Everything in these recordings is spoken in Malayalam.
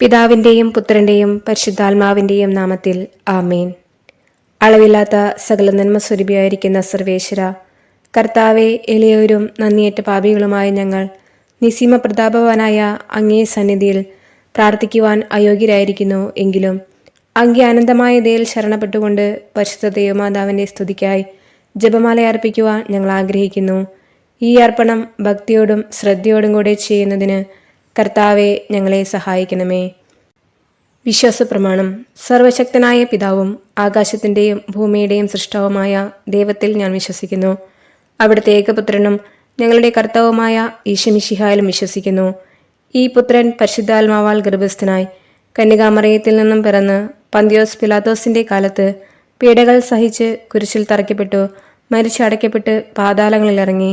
പിതാവിന്റെയും പുത്രന്റെയും പരിശുദ്ധാത്മാവിന്റെയും നാമത്തിൽ ആമേൻ. അളവില്ലാത്ത സകല നന്മ സ്വരൂപിയായിരിക്കുന്ന സർവേശ്വര കർത്താവെ എളിയവരും നന്ദിയേറ്റ പാപികളുമായ ഞങ്ങൾ നിസീമ പ്രതാപവാനായ അങ്ങേ സന്നിധിയിൽ പ്രാർത്ഥിക്കുവാൻ അയോഗ്യരായിരിക്കുന്നു എങ്കിലും അങ്ങേ അനന്തമായ ദയിൽ ശരണപ്പെട്ടുകൊണ്ട് പരിശുദ്ധ ദൈവമാതാവിന്റെ സ്തുതിക്കായി ജപമാല അർപ്പിക്കുവാൻ ഞങ്ങൾ ആഗ്രഹിക്കുന്നു. ഈ അർപ്പണം ഭക്തിയോടും ശ്രദ്ധയോടും കൂടെ ചെയ്യുന്നതിന് കർത്താവെ ഞങ്ങളെ സഹായിക്കണമേ. വിശ്വാസ പ്രമാണം സർവശക്തനായ പിതാവും ആകാശത്തിന്റെയും ഭൂമിയുടെയും സൃഷ്ടാവുമായ ദൈവത്തിൽ ഞാൻ വിശ്വസിക്കുന്നു. അവിടുത്തെ ഏകപുത്രനും ഞങ്ങളുടെ കർത്താവുമായ ഈശമിഷിഹായാലും വിശ്വസിക്കുന്നു. ഈ പുത്രൻ പരിശുദ്ധാത്മാവാൽ ഗർഭസ്ഥനായി കന്യകാമറയത്തിൽ നിന്നും പിറന്ന് പന്തിയോസ് പിലാത്തോസിന്റെ കാലത്ത് പീഡകൾ സഹിച്ച് കുരിശിൽ തറയ്ക്കപ്പെട്ടു മരിച്ചടയ്ക്കപ്പെട്ട് പാതാളങ്ങളിൽ ഇറങ്ങി.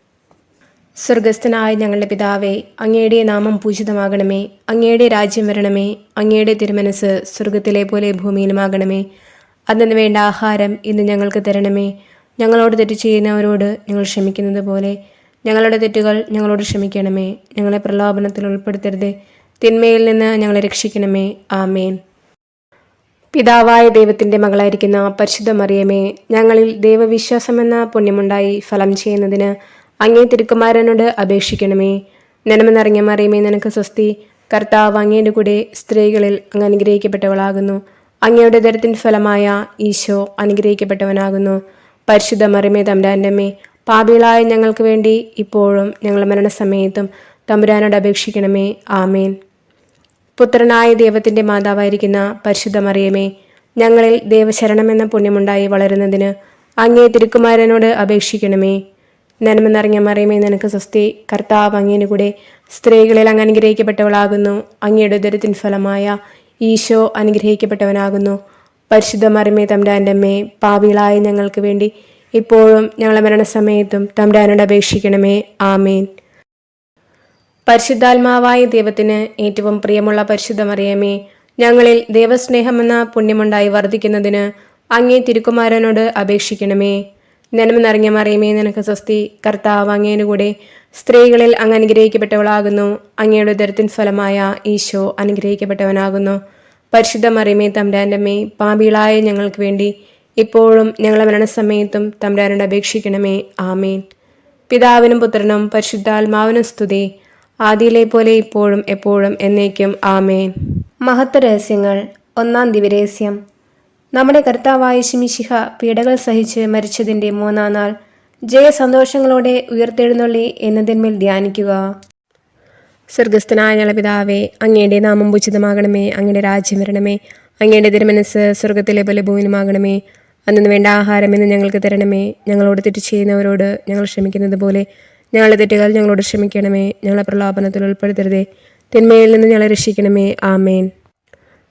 സ്വർഗസ്ഥനായ ഞങ്ങളുടെ പിതാവേ അങ്ങയുടെ നാമം പൂജിതമാകണമേ. അങ്ങയുടെ രാജ്യം വരണമേ. അങ്ങയുടെ തിരുമനസ് സ്വർഗത്തിലെ പോലെ ഭൂമിയിലുമാകണമേ. അന്നു വേണ്ട ആഹാരം ഇന്ന് ഞങ്ങൾക്ക് തരണമേ. ഞങ്ങളോട് തെറ്റ് ചെയ്യുന്നവരോട് ഞങ്ങൾ ക്ഷമിക്കുന്നത് പോലെ. ഞങ്ങളുടെ തെറ്റുകൾ ഞങ്ങളോട് ക്ഷമിക്കണമേ. ഞങ്ങളെ പ്രലോഭനത്തിൽ ഉൾപ്പെടുത്തരുത്. തിന്മയിൽ നിന്ന് ഞങ്ങളെ രക്ഷിക്കണമേ. ആമേൻ. പിതാവായ ദൈവത്തിന്റെ മകളായിരിക്കുന്ന പരിശുദ്ധ മറിയമേ ഞങ്ങളിൽ ദൈവവിശ്വാസമെന്ന പുണ്യമുണ്ടായി ഫലം ചെയ്യുന്നതിന് അങ്ങേ തിരുക്കുമാരനോട് അപേക്ഷിക്കണമേ. നന്മ നിറഞ്ഞ മറിയമേ നിനക്ക് സ്വസ്തി. കർത്താവ് അങ്ങയുടെ കൂടെ സ്ത്രീകളിൽ അങ്ങ് അനുഗ്രഹിക്കപ്പെട്ടവളാകുന്നു. അങ്ങയുടെ ദരത്തിൻ ഫലമായ ഈശോ അനുഗ്രഹിക്കപ്പെട്ടവനാകുന്നു. പരിശുദ്ധ മറിമേ തമ്പുരാന്റെമ്മേ പാപികളായ ഞങ്ങൾക്ക് വേണ്ടി ഇപ്പോഴും ഞങ്ങളുടെ മരണസമയത്തും തമ്പുരാനോട് അപേക്ഷിക്കണമേ. ആമേൻ. പുത്രനായ ദൈവത്തിന്റെ മാതാവായിരിക്കുന്ന പരിശുദ്ധ മറിയമേ ഞങ്ങളിൽ ദൈവശരണമെന്ന പുണ്യമുണ്ടായി വളരുന്നതിന് അങ്ങേ തിരുക്കുമാരനോട് അപേക്ഷിക്കണമേ. നന്മ നിറഞ്ഞ മറിയമേ നിനക്ക് സ്വസ്തി. കർത്താവ് അങ്ങേനു കൂടെ സ്ത്രീകളിൽ അങ്ങ് അനുഗ്രഹിക്കപ്പെട്ടവളാകുന്നു. അങ്ങയുടെ ഉദരത്തിൻ ഫലമായ ഈശോ അനുഗ്രഹിക്കപ്പെട്ടവനാകുന്നു. പരിശുദ്ധ മറിമേ തമ്പ്രാന്റെ അമ്മേ പാപികളായ ഞങ്ങൾക്ക് വേണ്ടി ഇപ്പോഴും ഞങ്ങളുടെ മരണസമയത്തും തമ്പ്രാനോട് അപേക്ഷിക്കണമേ. ആമേൻ. പരിശുദ്ധാത്മാവായ ദൈവത്തിന് ഏറ്റവും പ്രിയമുള്ള പരിശുദ്ധ മറിയമേ ഞങ്ങളിൽ ദൈവസ്നേഹമെന്ന പുണ്യമുണ്ടായി വർദ്ധിക്കുന്നതിന് അങ്ങേ തിരുക്കുമാരനോട് അപേക്ഷിക്കണമേ. നന്മ നിറഞ്ഞ മറിയമേ നിനക്ക് സ്വസ്തി കർത്താവ് അങ്ങേനു കൂടെ. സ്ത്രീകളിൽ അങ്ങ് അനുഗ്രഹിക്കപ്പെട്ടവളാകുന്നു. അങ്ങയുടെ ഉദരത്തിൻ ഫലമായ ഈശോ അനുഗ്രഹിക്കപ്പെട്ടവനാകുന്നു. പരിശുദ്ധ മറിയമേ തമ്പുരാന്റെ അമ്മേ പാപികളായ ഞങ്ങൾക്ക് വേണ്ടി ഇപ്പോഴും ഞങ്ങളെ മരണസമയത്തും തമ്പ്രാനോട് അപേക്ഷിക്കണമേ. ആമേൻ. പിതാവിനും പുത്രനും പരിശുദ്ധാത്മാവിനും സ്തുതി. ആദിയിലെ പോലെ ഇപ്പോഴും എപ്പോഴും എന്നേക്കും. ആമേൻ. മഹത്വ രഹസ്യങ്ങൾ ഒന്നാം ദിവരഹസ്യം നമ്മുടെ കർത്താവായ ശിമിശിഹ പീഡകൾ സഹിച്ച് മരിച്ചതിന്റെ മൂന്നാം നാൾ ജയസന്തോഷങ്ങളോടെ ഉയർത്തെഴുന്നള്ളി എന്നതിന്മേൽ ധ്യാനിക്കുക. സ്വർഗസ്ഥനായ ഞങ്ങളുടെ പിതാവേ അങ്ങയുടെ നാമം ഉചിതമാകണമേ അങ്ങയുടെ രാജ്യം വരണമേ അങ്ങയുടെ തിരുമനസ് സ്വർഗത്തിലെ പോലെ അന്നു വേണ്ട ആഹാരം ഇന്ന് ഞങ്ങൾക്ക് തരണമേ. ഞങ്ങളോട് തെറ്റ് ചെയ്യുന്നവരോട് ഞങ്ങൾ ക്ഷമിക്കുന്നത് പോലെ ഞങ്ങളുടെ തെറ്റുകൾ ഞങ്ങളോട് ക്ഷമിക്കണമേ ഞങ്ങളെ പ്രലോഭനത്തിൽ ഉൾപ്പെടുത്തരുതേ. തിന്മയിൽ നിന്ന് ഞങ്ങളെ രക്ഷിക്കണമേ. ആമേൻ.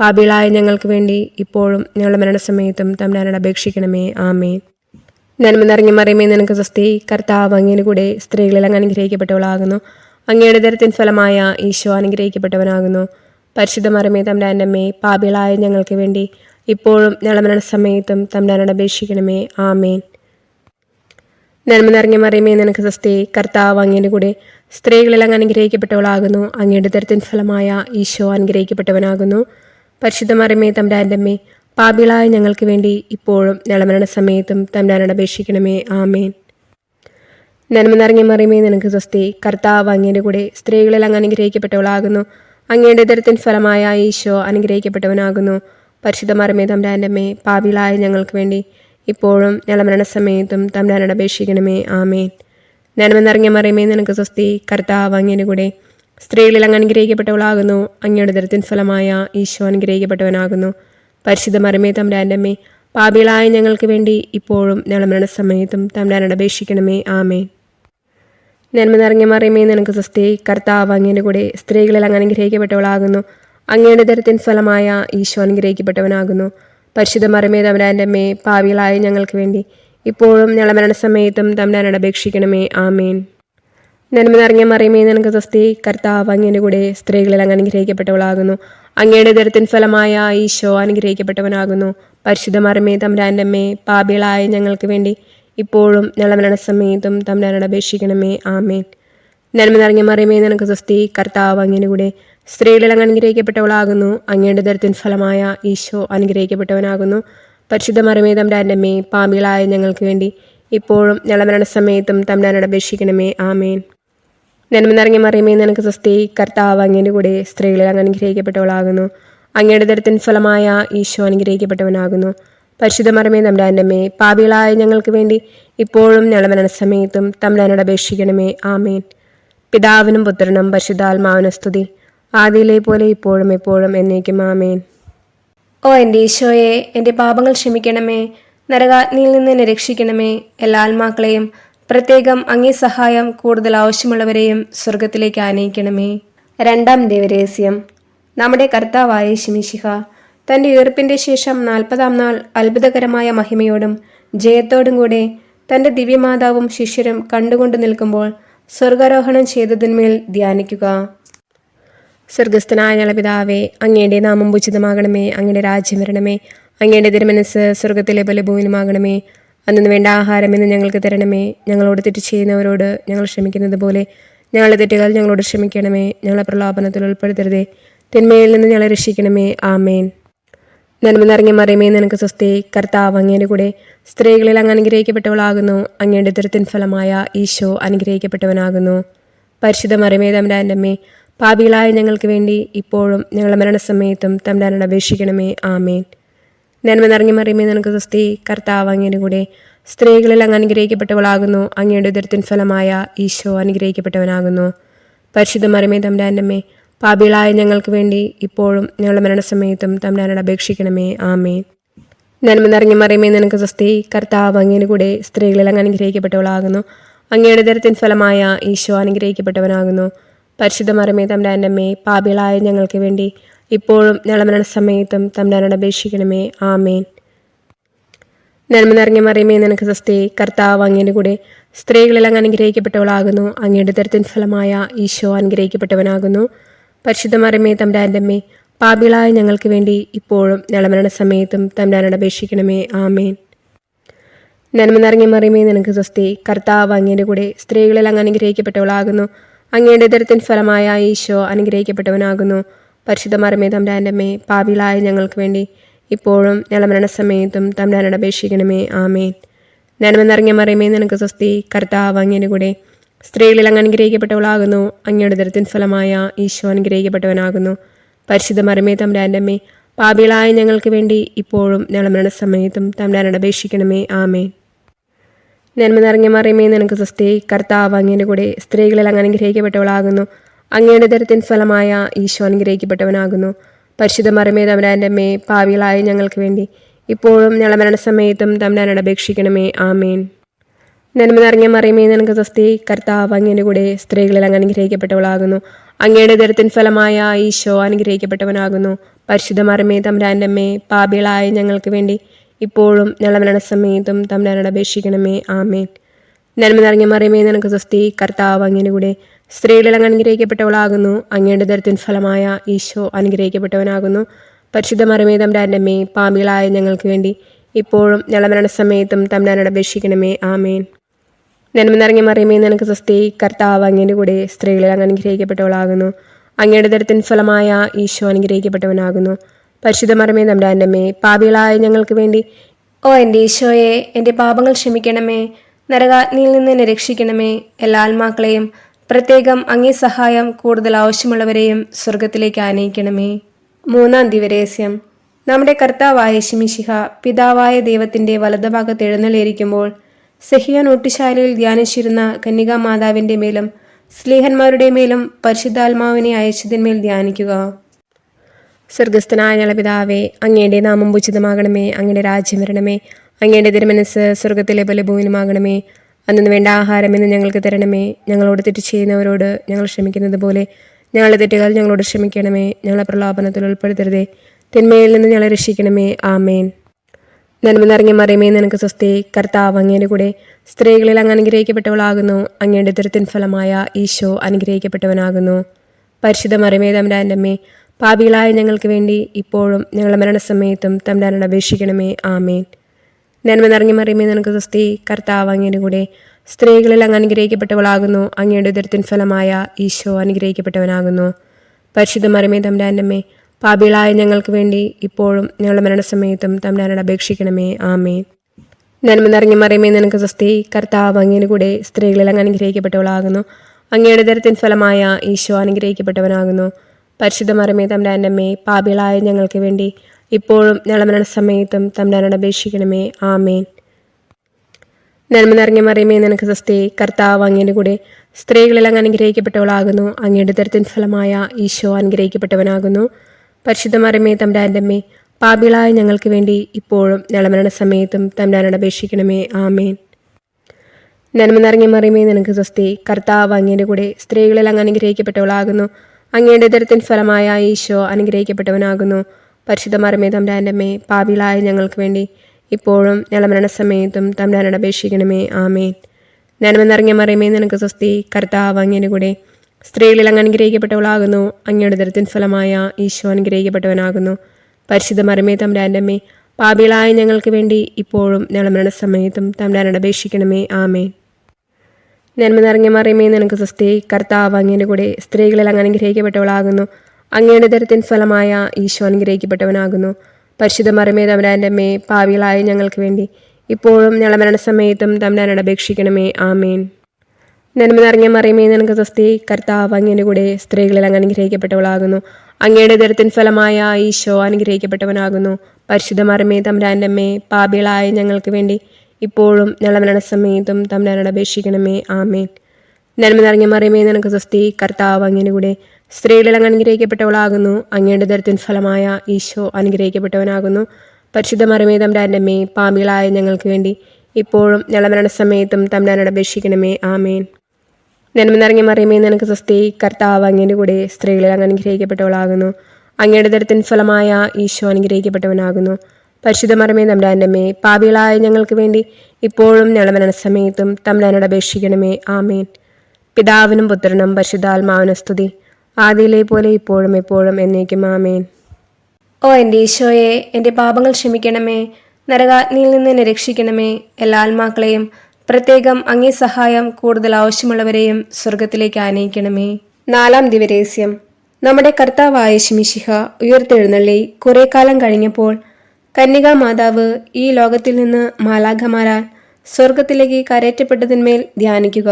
പാപികളായ ഞങ്ങൾക്ക് വേണ്ടി ഇപ്പോഴും ഞങ്ങളുടെ മരണസമയത്തും തമ്പുരാനോട് അപേക്ഷിക്കണമേ. ആമേ നന്മ നിറഞ്ഞ മറിയമേ നിനക്ക് സ്വസ്തി. കർത്താവ് അങ്ങയുടെ കൂടെ സ്ത്രീകളിൽ അങ്ങ് അനുഗ്രഹിക്കപ്പെട്ടവളാകുന്നു. അങ്ങയുടെ ദരത്തിൻ ഫലമായ ഈശോ അനുഗ്രഹിക്കപ്പെട്ടവനാകുന്നു. പരിശുദ്ധ മറിയമേ തമ്പുരാന്റെ പാപികളായ ഞങ്ങൾക്ക് വേണ്ടി ഇപ്പോഴും ഞങ്ങളുടെ മരണസമയത്തും തമ്പുരാനോട് അപേക്ഷിക്കണമേ. ആമേൻ. നന്മ നിറഞ്ഞ മറിയമേ നിനക്ക് സ്വസ്തി. കർത്താവ് അങ്ങയുടെ കൂടെ സ്ത്രീകളിൽ അങ്ങ് അനുഗ്രഹിക്കപ്പെട്ടവളാകുന്നു. അങ്ങയുടെ തരത്തിൻ ഫലമായ ഈശോ അനുഗ്രഹിക്കപ്പെട്ടവനാകുന്നു. പരിശുദ്ധ മറിയമേ തമ്പുരാന്റെ അമ്മേ പാപികളായ ഞങ്ങൾക്ക് വേണ്ടി ഇപ്പോഴും നിലമരണ സമയത്തും തമ്പ്രാനോട് അപേക്ഷിക്കണമേ. ആമേൻ. നന്മ നിറഞ്ഞ മറിയമേ നിനക്ക് സ്വസ്തി. കർത്താവ് അങ്ങയുടെ കൂടെ സ്ത്രീകളിൽ അങ്ങ് അനുഗ്രഹിക്കപ്പെട്ടവളാകുന്നു. അങ്ങയുടെ ദരത്തിൻ ഫലമായ ഈശോ അനുഗ്രഹിക്കപ്പെട്ടവനാകുന്നു. പരിശുദ്ധ മറിയമേ തമ്പുരാന്റെ അമ്മേ പാപികളായ ഞങ്ങൾക്ക് വേണ്ടി ഇപ്പോഴും നിലമരണ സമയത്തും തമ്പ്രാനോട് അപേക്ഷിക്കണമേ. ആമേൻ. നന്മ നിറഞ്ഞ മറിയമേ നിനക്ക് സ്വസ്തി. കർത്താവ് അങ്ങയുടെ കൂടെ സ്ത്രീകളിൽ അങ്ങ് അനുഗ്രഹിക്കപ്പെട്ടവളാകുന്നു. അങ്ങയുടെ ദരത്തിൻ ഫലമായ ഈശോ അനുഗ്രഹിക്കപ്പെട്ടവനാകുന്നു. പരിശുദ്ധ മറിമേ തമ്പുരാന്റെ അമ്മേ പാപികളായ ഞങ്ങൾക്ക് വേണ്ടി ഇപ്പോഴും ഞങ്ങളുടെ മരണസമയത്തും തമ്പുരാനോട് അപേക്ഷിക്കണമേ. ആമേ നന്മ നിറഞ്ഞ മറിയമേ നിനക്ക് സ്വസ്തി. കർത്താവ് അങ്ങയുടെ കൂടെ സ്ത്രീകളിൽ അങ്ങ് അനുഗ്രഹിക്കപ്പെട്ടവളാകുന്നു. അങ്ങയുടെ ദരത്തിൻ ഫലമായ ഈശോ അനുഗ്രഹിക്കപ്പെട്ടവനാകുന്നു. പരിശുദ്ധ മറിമേ തമ്പുരാന്റെ പാപികളായ ഞങ്ങൾക്ക് വേണ്ടി ഇപ്പോഴും ഞങ്ങളുടെ മരണസമയത്തും തമ്പുരാനോട് അപേക്ഷിക്കണമേ. ആമേൻ. നന്മ നിറഞ്ഞ മറിയമേ നിനക്ക് സ്വസ്തി. കർത്താവ് അങ്ങയുടെ കൂടെ സ്ത്രീകളിൽ അങ്ങ് അനുഗ്രഹിക്കപ്പെട്ടവളാകുന്നു. അങ്ങയുടെ ദരത്തിൻ ഫലമായ ഈശോ അനുഗ്രഹിക്കപ്പെട്ടവനാകുന്നു. പരിശുദ്ധ മറിമേ തമ്പുരാന്റെ അമ്മേ പാപികളായ ഞങ്ങൾക്ക് വേണ്ടി ഇപ്പോഴും നിളമരണ മരണസമയത്തും തമ്പുരാനോട് അപേക്ഷിക്കണമേ. ആമേൻ. നന്മ നിറഞ്ഞ മറിയമേ നിനക്ക് സ്വസ്തി. കർത്താവ് അങ്ങയുടെ കൂടെ സ്ത്രീകളിൽ അങ്ങ് അനുഗ്രഹിക്കപ്പെട്ടവളാകുന്നു. അങ്ങയുടെ ദരത്തിൻ ഫലമായ ഈശോ അനുഗ്രഹിക്കപ്പെട്ടവനാകുന്നു. പരിശുദ്ധ മറിമേ തമ്പുരാന്റെ അമ്മേ പാപികളായ ഞങ്ങൾക്ക് വേണ്ടി ഇപ്പോഴും നിളമരണ മരണസമയത്തും തമ്പുരാനോട് അപേക്ഷിക്കണമേ. ആമേൻ. നന്മ നിറഞ്ഞ മറിയമേ നിനക്ക് സ്വസ്തി. കർത്താവ് അങ്ങയുടെ കൂടെ സ്ത്രീകളിൽ അങ്ങ് അനുഗ്രഹിക്കപ്പെട്ടവളാകുന്നു അങ്ങയുടെ ദരത്തിൻ ഫലമായ ഈശോ അനുഗ്രഹിക്കപ്പെട്ടവനാകുന്നു. പരിശുദ്ധ മറിമേ നമ്മുടെ അന്നമ്മേ പാപികളായ ഞങ്ങൾക്ക് വേണ്ടി ഇപ്പോഴും ഞങ്ങളുടെ മരണസമയത്തും തമ്പുരാനോട് അപേക്ഷിക്കണമേ. ആമേൻ. പിതാവിനും പുത്രനും പരിശുദ്ധാത്മാവിനും സ്തുതി. ആദിയിലെ പോലെ ഇപ്പോഴും എപ്പോഴും എന്നേക്കും ആമേൻ. ഓ എന്റെ ഈശോയെ എന്റെ പാപങ്ങൾ ക്ഷമിക്കണമേ. നരകാഗ്നിയിൽ നിന്ന് എന്നെ രക്ഷിക്കണമേ. എല്ലാ ആത്മാക്കളെയും പ്രത്യേകം അങ്ങേ സഹായം കൂടുതൽ ആവശ്യമുള്ളവരെയും സ്വർഗത്തിലേക്ക് ആനയിക്കണമേ. രണ്ടാം ദേവരഹസ്യം. നമ്മുടെ കർത്താവായ ശിമിശിഹ തന്റെ ഉയർപ്പിന്റെ ശേഷം നാൽപ്പതാം നാൾ അത്ഭുതകരമായ മഹിമയോടും ജയത്തോടും കൂടെ തന്റെ ദിവ്യമാതാവും ശിഷ്യരും കണ്ടുകൊണ്ട് നിൽക്കുമ്പോൾ സ്വർഗാരോഹണം ചെയ്തതിന്മേൽ ധ്യാനിക്കുക. സ്വർഗസ്ഥനായ പിതാവേ അങ്ങയുടെ നാമം ഉചിതമാകണമേ അങ്ങയുടെ രാജ്യം വരണമേ അങ്ങയുടെ തിരുമനസ് സ്വർഗത്തിലെ പോലെ അന്നു വേണ്ട ആഹാരം എന്ന് ഞങ്ങൾക്ക് തരണമേ. ഞങ്ങളോട് തെറ്റ് ചെയ്യുന്നവരോട് ഞങ്ങൾ ക്ഷമിക്കുന്നത് പോലെ. ഞങ്ങളുടെ തെറ്റുകൾ ഞങ്ങളോട് ക്ഷമിക്കണമേ. ഞങ്ങളെ പ്രലോഭനത്തിൽ ഉൾപ്പെടുത്തരുതേ. തിന്മയിൽ നിന്ന് ഞങ്ങളെ രക്ഷിക്കണമേ. ആമേൻ. നന്മ നിറഞ്ഞ മറിയമേ നിനക്ക് സ്വസ്തി. കർത്താവ് അങ്ങയുടെ കൂടെ സ്ത്രീകളിൽ അങ്ങ് അനുഗ്രഹിക്കപ്പെട്ടവളാകുന്നു. അങ്ങയുടെ ദുരത്തിൻ ഫലമായ ഈശോ അനുഗ്രഹിക്കപ്പെട്ടവനാകുന്നു. പരിശുദ്ധ മറിയമേ തമ്പുരാന്റെ പാപികളായ ഞങ്ങൾക്ക് വേണ്ടി ഇപ്പോഴും ഞങ്ങളുടെ മരണസമയത്തും തമ്പുരാനോട് അപേക്ഷിക്കണമേ. ആമേൻ. നന്മ നിറഞ്ഞ മറിയമേ നിനക്ക് സ്വസ്തി. കർത്താവ് അങ്ങയുടെ കൂടെ സ്ത്രീകളിൽ അങ്ങ് അനുഗ്രഹിക്കപ്പെട്ടവളാകുന്നു. അങ്ങയുടെ ഉദരത്തിൻ ഫലമായ ഈശോ അനുഗ്രഹിക്കപ്പെട്ടവനാകുന്നു. പരിശുദ്ധ മറിമേ തമ്പുരാന്റെ അമ്മേ പാപികളായ ഞങ്ങൾക്ക് വേണ്ടി ഇപ്പോഴും ഞങ്ങളുടെ മരണസമയത്തും തമ്പുരാനോട് അപേക്ഷിക്കണമേ. ആമേ നന്മ നിറഞ്ഞ മറിയമേ നിനക്ക് സ്വസ്തി. കർത്താവ് അങ്ങയുടെ കൂടെ സ്ത്രീകളിൽ അങ്ങ് അനുഗ്രഹിക്കപ്പെട്ടവളാകുന്നു. അങ്ങയുടെ ദരത്തിൻ ഫലമായ ഈശോ അനുഗ്രഹിക്കപ്പെട്ടവനാകുന്നു. പരിശുദ്ധ മറിയമേ തമ്പുരാന്റെ അമ്മേ പാപികളായ ഞങ്ങൾക്ക് വേണ്ടി ഇപ്പോഴും ഞങ്ങളുടെ മരണസമയത്തും തമ്പുരാനോട് അപേക്ഷിക്കണമേ. ആമേൻ. നന്മ നിറഞ്ഞ മറിയമേ നിനക്ക് സ്വസ്തി. കർത്താവ് അങ്ങയുടെ കൂടെ സ്ത്രീകളെല്ലാം അനുഗ്രഹിക്കപ്പെട്ടവളാകുന്നു. അങ്ങയുടെ ദരത്തിൻ ഫലമായ ഈശോ അനുഗ്രഹിക്കപ്പെട്ടവനാകുന്നു. പരിശുദ്ധ മറിയമേ തമ്പുരാന്റെമ്മേ പാപികളായ ഞങ്ങൾക്ക് വേണ്ടി ഇപ്പോഴും ഞങ്ങളുടെ മരണസമയത്തും തമ്പുരാനോട് അപേക്ഷിക്കണമേ. ആമേൻ. നന്മ നിറഞ്ഞ മറിയമേ നിനക്ക് സ്വസ്തി. കർത്താവ് അങ്ങയുടെ കൂടെ സ്ത്രീകളെല്ലാം അനുഗ്രഹിക്കപ്പെട്ടവളാകുന്നു. അങ്ങയുടെ ദരത്തിൻ ഫലമായ ഈശോ അനുഗ്രഹിക്കപ്പെട്ടവനാകുന്നു. പരിശുദ്ധ മറിയമേ തമ്പുരാന്റെ അമ്മേ പാപികളായ ഞങ്ങൾക്ക് വേണ്ടി ഇപ്പോഴും ഞങ്ങളുടെ തമ്പ്രാനോട് അപേക്ഷിക്കണമേ ആമേൻ. നിറഞ്ഞ മറിയമേ നിനക്ക് സ്വസ്തി കർത്താവ് അങ്ങയുടെ കൂടെ സ്ത്രീകളിൽ അങ്ങ് അനുഗ്രഹിക്കപ്പെട്ടവളാകുന്നു. അങ്ങയുടെ ദരത്തിൻ ഫലമായ ഈശോ അനുഗ്രഹിക്കപ്പെട്ടവനാകുന്നു. പരിശുദ്ധ മറിയമേ തമ്പ്രാന്റമ്മേ പാപികളായ ഞങ്ങൾക്ക് വേണ്ടി ഇപ്പോഴും ഞങ്ങളുടെ സമയത്തും തമ്പുരാനോട് അപേക്ഷിക്കണമേ ആമേൻ. നന്മ നിറഞ്ഞ മറിയമേ നിനക്ക് സ്വസ്തി കർത്താവ് അങ്ങയുടെ കൂടെ സ്ത്രീകളിൽ അങ്ങ് അനുഗ്രഹിക്കപ്പെട്ടവളാകുന്നു. അങ്ങയുടെ ദരത്തിൻ ഫലമായ ഈശോ അനുഗ്രഹിക്കപ്പെട്ടവനാകുന്നു. പരിശുദ്ധ മറമേ തമരാന്റെ മേ പാവികളായ ഞങ്ങൾക്ക് വേണ്ടി ഇപ്പോഴും ഞങ്ങളുടെ മരണസമയത്തും തമ്പുരാനോട് അപേക്ഷിക്കണമേ. ആമേൻ. നന്മ നിറഞ്ഞ മറിയമേ നിനക്ക് സ്വസ്തി. കർത്താവ് അങ്ങയുടെ കൂടെ സ്ത്രീകളിൽ അങ്ങ് അനുഗ്രഹിക്കപ്പെട്ടവളാകുന്നു. അങ്ങയുടെ ദരത്തിൻ ഫലമായ ഈശോ അനുഗ്രഹിക്കപ്പെട്ടവനാകുന്നു. പരിശുദ്ധ മറമേ തമരാന്റെ മേ പാപികളായ ഞങ്ങൾക്ക് വേണ്ടി ഇപ്പോഴും ഞങ്ങളുടെ മരണസമയത്തും തമരാനോട് അപേക്ഷിക്കണമേ. ആമേൻ. നന്മ നിറഞ്ഞ മറിയമേ നിനക്ക് സ്വസ്തി. കർത്താവ് അങ്ങയുടെ കൂടെ സ്ത്രീകളിൽ അങ്ങ് അനുഗ്രഹിക്കപ്പെട്ടവളാകുന്നു. അങ്ങയുടെ ദരത്തിൻ ഫലമായ ഈശോ അനുഗ്രഹിക്കപ്പെട്ടവനാകുന്നു. പരിശുദ്ധ തമ്പുരാന്റെ അമ്മേ പാപികളായ ഞങ്ങൾക്ക് വേണ്ടി ഇപ്പോഴും ഞളമരണ സമയത്തും തമ്പുരാനോട് അപേക്ഷിക്കണമേ. ആമേൻ. നന്മ നിറഞ്ഞ മറിയമേ നിനക്ക് സ്വസ്തി. കർത്താവ് അങ്ങേന്റെ കൂടെ സ്ത്രീകളിൽ അങ്ങ് അനുഗ്രഹിക്കപ്പെട്ടവളാകുന്നു. അങ്ങയുടെ ദരത്തിൻ ഫലമായ ഈശോ അനുഗ്രഹിക്കപ്പെട്ടവനാകുന്നു. പരിശുദ്ധ മറമേ അന്നമ്മേ പാപികളായ ഞങ്ങൾക്ക് വേണ്ടി ഓ എന്റെ ഈശോയെ എന്റെ പാപങ്ങൾ ക്ഷമിക്കണമേ. നരകാഗ്നിയിൽ നിന്ന് എന്നെ രക്ഷിക്കണമേ. എല്ലാ ആത്മാക്കളെയും പ്രത്യേകം അങ്ങേ സഹായം കൂടുതൽ ആവശ്യമുള്ളവരെയും സ്വർഗത്തിലേക്ക് ആനയിക്കണമേ. മൂന്നാം ദിവരേസ്യം നമ്മുടെ കർത്താവായ ശിമിശിഹ പിതാവായ ദൈവത്തിന്റെ വലതുഭാഗത്ത് എഴുന്നള്ളിയിരിക്കുമ്പോൾ സെഹിയോൻ ഒട്ടിശാലയിൽ ധ്യാനിച്ചിരുന്ന കന്യകാ മാതാവിന്റെ മേലും സ്ലീഹന്മാരുടെ മേലും പരിശുദ്ധാത്മാവിനെ അയച്ചതിന്മേൽ ധ്യാനിക്കുക. സ്വർഗസ്ഥനായ ഞങ്ങളുടെ പിതാവേ അങ്ങയുടെ നാമം ഉചിതമാകണമേ അങ്ങയുടെ രാജ്യം വരണമേ അങ്ങയുടെ തിരുമനസ് സ്വർഗത്തിലെ പോലെ അന്നു വേണ്ട ആഹാരം ഇന്ന് ഞങ്ങൾക്ക് തരണമേ. ഞങ്ങളോട് തെറ്റ് ചെയ്യുന്നവരോട് ഞങ്ങൾ ക്ഷമിക്കുന്നത് പോലെ. ഞങ്ങളുടെ തെറ്റുകൾ ഞങ്ങളോട് ക്ഷമിക്കണമേ. ഞങ്ങളെ പ്രലോഭനത്തിൽ ഉൾപ്പെടുത്തരുതേ. തിന്മയിൽ നിന്ന് ഞങ്ങളെ രക്ഷിക്കണമേ. ആമേൻ. നന്മ നിറഞ്ഞ മറിയമേ നിനക്ക് സ്വസ്തി. കർത്താവ് അങ്ങയുടെ കൂടെ സ്ത്രീകളിൽ അങ്ങ് അനുഗ്രഹിക്കപ്പെട്ടവളാകുന്നു. അങ്ങയുടെ തിരുത്തിൻ ഫലമായ ഈശോ അനുഗ്രഹിക്കപ്പെട്ടവനാകുന്നു. പരിശുദ്ധ മറിയമേ തമ്പുരാന്റെ അമ്മേ പാപികളായ ഞങ്ങൾക്ക് വേണ്ടി ഇപ്പോഴും ഞങ്ങളുടെ മരണസമയത്തും തമ്പുരാനോട് അപേക്ഷിക്കണമേ. ആമേൻ. നന്മ നിറഞ്ഞ മറിയമേ നിനക്ക് സ്വസ്തി. കർത്താവ് അങ്ങയുടെ കൂടെ സ്ത്രീകളിൽ അങ്ങ് അനുഗ്രഹിക്കപ്പെട്ടവളാകുന്നു. അങ്ങയുടെ ഉദരത്തിൻ ഫലമായ ഈശോ അനുഗ്രഹിക്കപ്പെട്ടവനാകുന്നു. പരിശുദ്ധ മറിയമേ തമ്പുരാന്റെ അമ്മേ പാപികളായ ഞങ്ങൾക്ക് വേണ്ടി ഇപ്പോഴും ഞങ്ങളുടെ മരണസമയത്തും തമ്പുരാനോട് അപേക്ഷിക്കണമേ. ആമേ നന്മ നിറഞ്ഞ മറിയമേ നിനക്ക് സ്വസ്തി. കർത്താവ് അങ്ങയുടെ കൂടെ സ്ത്രീകളിൽ അങ്ങ് അനുഗ്രഹിക്കപ്പെട്ടവളാകുന്നു. അങ്ങയുടെ ഉദരത്തിൻ ഫലമായ ഈശോ അനുഗ്രഹിക്കപ്പെട്ടവനാകുന്നു. പരിശുദ്ധ മറിയമേ തമ്പുരാന്റെ അമ്മേ പാപികളായ ഞങ്ങൾക്ക് വേണ്ടി ഇപ്പോഴും ഞങ്ങളുടെ മരണസമയത്തും തമ്പുരാനോട് അപേക്ഷിക്കണമേ. ആമേൻ. നന്മ നിറഞ്ഞ മറിയമേ നിനക്ക് സ്വസ്തി. കർത്താവ് അങ്ങയുടെ കൂടെ സ്ത്രീകളെല്ലാം അനുഗ്രഹിക്കപ്പെട്ടവളാകുന്നു. അങ്ങയുടെ ദരത്തിൻ ഫലമായ ഈശോ അനുഗ്രഹിക്കപ്പെട്ടവനാകുന്നു. പരിശുദ്ധ മറിയമേ തമ്പുരാന്റെ അമ്മേ പാപികളായ ഞങ്ങൾക്ക് വേണ്ടി ഇപ്പോഴും ഞങ്ങളുടെ മരണസമയത്തും തമ്പുരാനോട് അപേക്ഷിക്കണമേ. ആമേൻ. നന്മ നിറഞ്ഞ മറിയമേ നിനക്ക് സ്വസ്തി. കർത്താവ് അങ്ങയുടെ കൂടെ സ്ത്രീകളിൽ അനുഗ്രഹിക്കപ്പെട്ടവളാകുന്നു. അങ്ങയുടെ ദരത്തിൻ ഫലമായ ഈശോ അനുഗ്രഹിക്കപ്പെട്ടവനാകുന്നു. പരിശുദ്ധ മറിയമേ തമ്പുരാന്റെ അമ്മേ പാപികളായ ഞങ്ങൾക്ക് വേണ്ടി ഇപ്പോഴും നിലമരണ സമയത്തും തമ്പുരാനോട് അപേക്ഷിക്കണമേ. ആമേൻ. നന്മ നിറഞ്ഞ മറിയമേ നിനക്ക് സ്വസ്തി. കർത്താവ് അങ്ങയുടെ കൂടെ സ്ത്രീകളിൽ അങ്ങ് അനുഗ്രഹിക്കപ്പെട്ടവളാകുന്നു. അങ്ങയുടെ ദരത്തിൻ ഫലമായ ഈശോ അനുഗ്രഹിക്കപ്പെട്ടവനാകുന്നു. പരിശുദ്ധ മറിയമേ തമ്പുരാന്റെ അമ്മേ പാപികളായ ഞങ്ങൾക്ക് വേണ്ടി ഇപ്പോഴും ഞങ്ങളുടെ സമയത്തും തമ്പുരാനോട് അപേക്ഷിക്കണമേ. ആമേൻ. നന്മ നിറഞ്ഞ മറിയമേ നിനക്ക് സ്വസ്തി. കർത്താവ് അങ്ങയുടെ കൂടെ സ്ത്രീകളിൽ അങ്ങ് അനുഗ്രഹിക്കപ്പെട്ടവളാകുന്നു. അങ്ങയുടെ ദരത്തിൻ ഫലമായ ഈശോ അനുഗ്രഹിക്കപ്പെട്ടവനാകുന്നു. പരിശുദ്ധ മറിമേ തമരാന്റെ അമ്മേ പാവികളായ ഞങ്ങൾക്ക് വേണ്ടി ഇപ്പോഴും ഞങ്ങളുടെ മരണസമയത്തും തമരാനോട് അപേക്ഷിക്കണമേ. ആമേൻ. നന്മ നിറഞ്ഞ മറിയമേ നിനക്ക് സ്വസ്തി. കർത്താവ് അങ്ങയുടെ കൂടെ സ്ത്രീകളിൽ അങ്ങ് അനുഗ്രഹിക്കപ്പെട്ടവളാകുന്നു. അങ്ങയുടെ ദരത്തിൻ ഫലമായ ഈശോ അനുഗ്രഹിക്കപ്പെട്ടവനാകുന്നു. പരിശുദ്ധ മറിമേ തമരാന്റെ അമ്മേ പാപികളായ ഞങ്ങൾക്ക് വേണ്ടി ഇപ്പോഴും ഞങ്ങളുടെ മരണസമയത്തും തമരാനോട് അപേക്ഷിക്കണമേ. ആമേൻ. നന്മ നിറഞ്ഞ മറിയമേ നിനക്ക് സ്വസ്തി. കർത്താവ് അങ്ങയുടെ കൂടെ സ്ത്രീകളിൽ അങ്ങ് അനുഗ്രഹിക്കപ്പെട്ടവളാകുന്നു. അങ്ങയുടെ ദരത്തിൻ ഫലമായ ഈശോ അനുഗ്രഹിക്കപ്പെട്ടവനാകുന്നു. പരിശുദ്ധ മറിയമേ തമ്പുരാന്റെ അമ്മേ പാപികളായ ഞങ്ങൾക്ക് വേണ്ടി ഇപ്പോഴും ഞങ്ങളുടെ മരണസമയത്തും തമ്പുരാനോട് അപേക്ഷിക്കണമേ. ആമേൻ. നന്മ നിറങ്ങി മറിയമേ നിനക്ക് സ്വസ്തി. കർത്താവ് അങ്ങയുടെ കൂടെ സ്ത്രീകളിൽ അങ്ങ് അനുഗ്രഹിക്കപ്പെട്ടവളാകുന്നു. അങ്ങയുടെ ദരത്തിൻ ഫലമായ ഈശോ അനുഗ്രഹിക്കപ്പെട്ടവനാകുന്നു. പരിശുദ്ധ മറമേ അന്നമ്മേ പാപികളായ ഞങ്ങൾക്ക് വേണ്ടി ഇപ്പോഴും ഞങ്ങളുടെ മരണസമയത്തും തമ്പുരാനോട് അപേക്ഷിക്കണമേ. ആമേൻ. പിതാവിനും പുത്രനും പരിശുദ്ധാത്മാവിനും സ്തുതി. ആദിയിലെ പോലെ ഇപ്പോഴും എപ്പോഴും എന്നേക്കും ആമേൻ. ഓ എന്റെ ഈശോയെ എന്റെ പാപങ്ങൾ ക്ഷമിക്കണമേ. നരകാഗ്നിയിൽ നിന്ന് എന്നെ രക്ഷിക്കണമേ. എല്ലാ ആത്മാക്കളെയും പ്രത്യേകം അങ്ങേ സഹായം കൂടുതൽ ആവശ്യമുള്ളവരെയും സ്വർഗത്തിലേക്ക് ആനയിക്കണമേ. നാലാം ദിവരേസ്യം നമ്മുടെ കർത്താവായ ശിമിശിഹ ഉയർത്തെഴുന്നള്ളി കുറെ കാലം കഴിഞ്ഞപ്പോൾ കന്യകാ മാതാവ് ഈ ലോകത്തിൽ നിന്ന് മാലാഖമാരാൽ സ്വർഗത്തിലേക്ക് കരയറ്റപ്പെട്ടതിന്മേൽ ധ്യാനിക്കുക.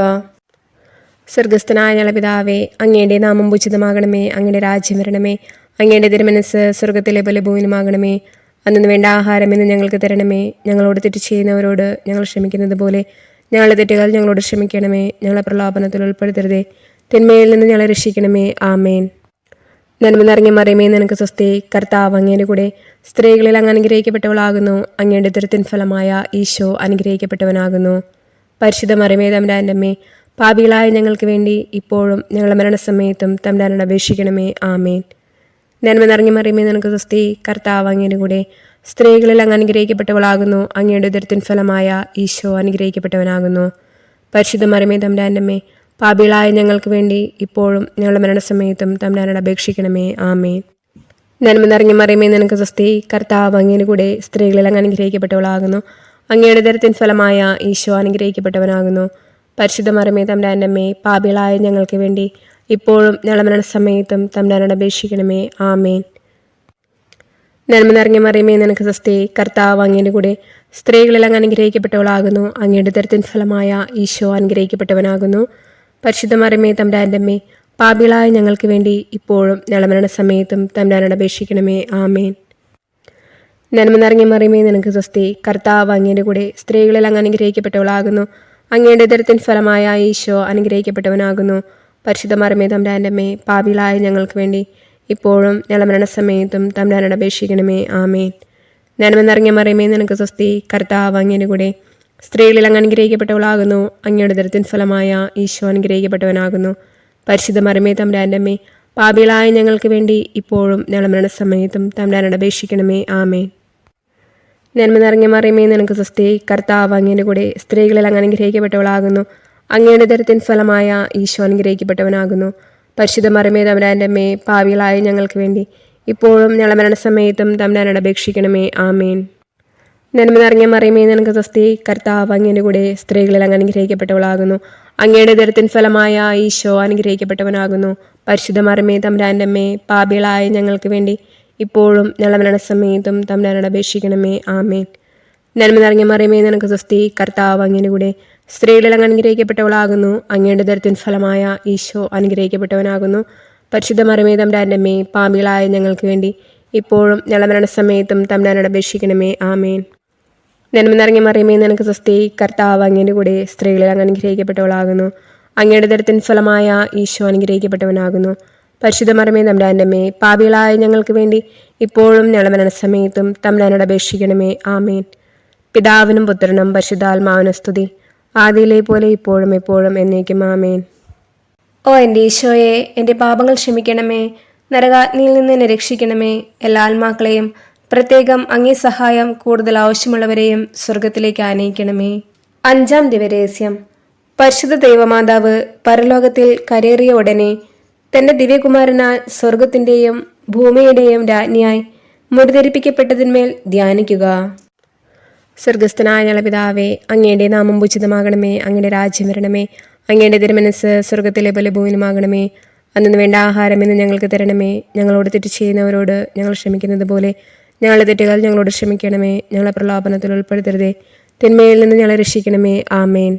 സ്വർഗസ്ഥനായ ഞങ്ങളുടെ പിതാവേ അങ്ങയുടെ നാമം ഉചിതമാകണമേ അങ്ങയുടെ രാജ്യം വരണമേ അങ്ങയുടെ തിരുമനസ് സ്വർഗത്തിലെ പോലെ ഭൂമിയിലുമാകണമേ അന്നു വേണ്ട ആഹാരം ഇന്ന് ഞങ്ങൾക്ക് തരണമേ. ഞങ്ങളോട് തെറ്റ് ചെയ്യുന്നവരോട് ഞങ്ങൾ ക്ഷമിക്കുന്നത് പോലെ ഞങ്ങളുടെ തെറ്റുകൾ ഞങ്ങളോട് ക്ഷമിക്കണമേ. ഞങ്ങളെ പ്രലോഭനത്തിൽ ഉൾപ്പെടുത്തരുതേ. തിന്മയിൽ നിന്ന് ഞങ്ങളെ രക്ഷിക്കണമേ. ആമേൻ. നന്മ നിറഞ്ഞ മറിയമേ നിനക്ക് സ്വസ്തി. കർത്താവ് അങ്ങയുടെ കൂടെ സ്ത്രീകളിൽ അങ്ങ് അനുഗ്രഹിക്കപ്പെട്ടവളാകുന്നു. അങ്ങയുടെ തിരുത്തിൻ ഫലമായ ഈശോ അനുഗ്രഹിക്കപ്പെട്ടവനാകുന്നു. പരിശുദ്ധ മറിയമേ തമ്പുരാന്റെ അമ്മേ പാപികളായ ഞങ്ങൾക്ക് വേണ്ടി ഇപ്പോഴും ഞങ്ങളുടെ മരണസമയത്തും തമ്പുരാനോട് അപേക്ഷിക്കണമേ. ആമേൻ. നന്മ നിറഞ്ഞ മറിയമേ നിനക്ക് സ്വസ്തി. കർത്താവ് അങ്ങയുടെ കൂടെ സ്ത്രീകളിൽ അങ്ങ് അനുഗ്രഹിക്കപ്പെട്ടവളാകുന്നു. അങ്ങയുടെ ഉദരത്തിൻ ഫലമായ ഈശോ അനുഗ്രഹിക്കപ്പെട്ടവനാകുന്നു. പരിശുദ്ധ മറിയമേ തമ്പാനമ്മേ പാപികളായ ഞങ്ങൾക്ക് വേണ്ടി ഇപ്പോഴും ഞങ്ങളുടെ മരണസമയത്തും തമ്പുരാനോട് അപേക്ഷിക്കണമേ. ആമേൻ. നന്മ നിറഞ്ഞ മറിയമേ നിനക്ക് സ്വസ്തി. കർത്താവ് അങ്ങയുടെ കൂടെ സ്ത്രീകളിൽ അങ്ങ് അനുഗ്രഹിക്കപ്പെട്ടവളാകുന്നു. അങ്ങയുടെ ഉദരത്തിൻ ഫലമായ ഈശോ അനുഗ്രഹിക്കപ്പെട്ടവനാകുന്നു. പരിശുദ്ധ മറിയമേ തമ്പുരാന്റെ അമ്മേ പാപികളായ ഞങ്ങൾക്ക് വേണ്ടി ഇപ്പോഴും ഞങ്ങളുടെ മരണസമയത്തും തമ്പുരാനോട് അപേക്ഷിക്കണമേ. ആമേൻ. നന്മ നിറഞ്ഞ മറിയമേ നിനക്ക് സ്വസ്തി. കർത്താവ് അങ്ങയുടെ കൂടെ സ്ത്രീകളെല്ലാം അനുഗ്രഹിക്കപ്പെട്ടവളാകുന്നു. അങ്ങയുടെ തരത്തിൻ ഫലമായ ഈശോ അനുഗ്രഹിക്കപ്പെട്ടവനാകുന്നു. പരിശുദ്ധ മറിയമേ തമ്പുരാന്റെ അമ്മേ പാപികളായ ഞങ്ങൾക്ക് വേണ്ടി ഇപ്പോഴും ഞങ്ങളുടെ മരണസമയത്തും തമ്പുരാനോട് അപേക്ഷിക്കണമേ. ആമേൻ. നന്മ നിറഞ്ഞ മറിയമേ നിനക്ക് സ്വസ്തി. കർത്താവ് അങ്ങയുടെ കൂടെ സ്ത്രീകളെല്ലാം അനുഗ്രഹിക്കപ്പെട്ടവളാകുന്നു. അങ്ങയുടെ ദരത്തിൻ ഫലമായ ഈശോ അനുഗ്രഹിക്കപ്പെട്ടവനാകുന്നു. പരിശുദ്ധ മറിമേ തമ്പുരാന്റെ അമ്മേ പാപികളായ ഞങ്ങൾക്ക് വേണ്ടി ഇപ്പോഴും ഞങ്ങളുടെ മരണസമയത്തും തമ്പുരാനോട് അപേക്ഷിക്കണമേ. ആമേൻ. നനമെന്നിറങ്ങിയ മറിമേ നിനക്ക് സ്വസ്തി. കർത്താവ് അങ്ങയുടെ കൂടെ സ്ത്രീകളിൽ അങ്ങ് അനുഗ്രഹിക്കപ്പെട്ടവളാകുന്നു. അങ്ങയുടെ ദരത്തിൻ ഫലമായ ഈശോ അനുഗ്രഹിക്കപ്പെട്ടവനാകുന്നു. പരിശുദ്ധ മറിമേ തമ്പുരാന്റെ അമ്മേ പാപികളായ ഞങ്ങൾക്ക് വേണ്ടി ഇപ്പോഴും ഞങ്ങളുടെ മരണസമയത്തും തമ്പുരാനോട് അപേക്ഷിക്കണമേ. ആമേൻ. നന്മ നിറഞ്ഞ മറിയമേ നിനക്ക് സ്വസ്തി. കർത്താവ് അങ്ങയുടെ കൂടെ സ്ത്രീകളിൽ അങ്ങ് അനുഗ്രഹിക്കപ്പെട്ടവളാകുന്നു. അങ്ങയുടെ ദരത്തിൻ ഫലമായ ഈശോ അനുഗ്രഹിക്കപ്പെട്ടവനാകുന്നു. പരിശുദ്ധ മറിമേ തമരാന്റെ അമ്മേ പാവികളായ ഞങ്ങൾക്ക് വേണ്ടി ഇപ്പോഴും ഞങ്ങളുടെ മരണസമയത്തും തമരാനോട് അപേക്ഷിക്കണമേ. ആമേൻ. നന്മ നിറഞ്ഞ മറിയമേ നിനക്ക് സ്വസ്തി. കർത്താവ് അങ്ങയുടെ കൂടെ സ്ത്രീകളിൽ അങ്ങ് അനുഗ്രഹിക്കപ്പെട്ടവളാകുന്നു. അങ്ങയുടെ ദരത്തിൻ ഫലമായ ഈശോ അനുഗ്രഹിക്കപ്പെട്ടവനാകുന്നു. പരിശുദ്ധ മറിമേ തമരാന്റെ അമ്മേ പാപികളായ ഞങ്ങൾക്ക് വേണ്ടി ഇപ്പോഴും ഞങ്ങളുടെ മരണസമയത്തും തമ്പുരാനോട് അപേക്ഷിക്കണമേ. ആമേൻ. നന്മ നിറഞ്ഞ മറിയമേ നിനക്ക് സ്വസ്തി. കർത്താവ് അങ്ങയുടെ കൂടെ സ്ത്രീകളിൽ അങ്ങ് അനുഗ്രഹിക്കപ്പെട്ടവളാകുന്നു. അങ്ങയുടെ ദരത്തിൻ ഫലമായ ഈശോ അനുഗ്രഹിക്കപ്പെട്ടവനാകുന്നു. പരിശുദ്ധ മറിയമേ തമ്പുരാന്റെ മേ പാമ്പികളായ ഞങ്ങൾക്ക് വേണ്ടി ഇപ്പോഴും ഞങ്ങളുടെ മരണസമയത്തും തമ്പുരാനോട് അപേക്ഷിക്കണമേ. ആമേൻ. നന്മ നിറഞ്ഞ മറിയമേ നിനക്ക് സ്വസ്തി. കർത്താവ് അങ്ങയുടെ കൂടെ സ്ത്രീകളിൽ അങ്ങ് അനുഗ്രഹിക്കപ്പെട്ടവളാകുന്നു. അങ്ങയുടെ ദരത്തിൻ ഫലമായ ഈശോ അനുഗ്രഹിക്കപ്പെട്ടവനാകുന്നു. പരിശുദ്ധ മറമേ തമ്പുരാന്റെ പാപികളായ ഞങ്ങൾക്ക് വേണ്ടി ഇപ്പോഴും ഞങ്ങളുടെ മരണസമയത്തും തമ്പുരാനോട് അപേക്ഷിക്കണമേ ആമേൻ. പിതാവിനും പുത്രനും പരിശുദ്ധാത്മാവിനും സ്തുതി. ആദിയിലെ പോലെ ഇപ്പോഴും എപ്പോഴും എന്നേക്കും ആമേൻ. ഓ എന്റെ ഈശോയെ എന്റെ പാപങ്ങൾ ക്ഷമിക്കണമേ നരകാഗ്നിയിൽ നിന്ന് എന്നെ രക്ഷിക്കണമേ എല്ലാ ആത്മാക്കളെയും പ്രത്യേകം അങ്ങേ സഹായം കൂടുതൽ ആവശ്യമുള്ളവരെയും സ്വർഗത്തിലേക്ക് ആനയിക്കണമേ. അഞ്ചാം ദിവരഹസ്യം പരിശുദ്ധ ദൈവമാതാവ് പരലോകത്തിൽ കരേറിയ ഉടനെ തന്റെ ദിവ്യകുമാരനാൽ സ്വർഗത്തിന്റെയും ഭൂമിയുടെയും രാജ്ഞിയായി മുടിധരിപ്പിക്കപ്പെട്ടതിന്മേൽ ധ്യാനിക്കുക. സ്വർഗസ്ഥനായ ഞങ്ങളുടെ പിതാവേ അങ്ങയുടെ നാമം ഉചിതമാകണമേ അങ്ങയുടെ രാജ്യം വരണമേ അങ്ങയുടെ തിരുമനസ് സ്വർഗത്തിലെ പോലെ ഭൂമിയിലുമാകണമേ അന്നു വേണ്ട ആഹാരം ഇന്ന് ഞങ്ങൾക്ക് തരണമേ. ഞങ്ങളോട് തെറ്റ് ചെയ്യുന്നവരോട് ഞങ്ങൾ ക്ഷമിക്കുന്നത് പോലെ ഞങ്ങളുടെ തെറ്റുകൾ ഞങ്ങളോട് ക്ഷമിക്കണമേ. ഞങ്ങളെ പ്രലോഭനത്തിൽ ഉൾപ്പെടുത്തരുതേ. തിന്മയിൽ നിന്ന് ഞങ്ങളെ രക്ഷിക്കണമേ. ആമേൻ.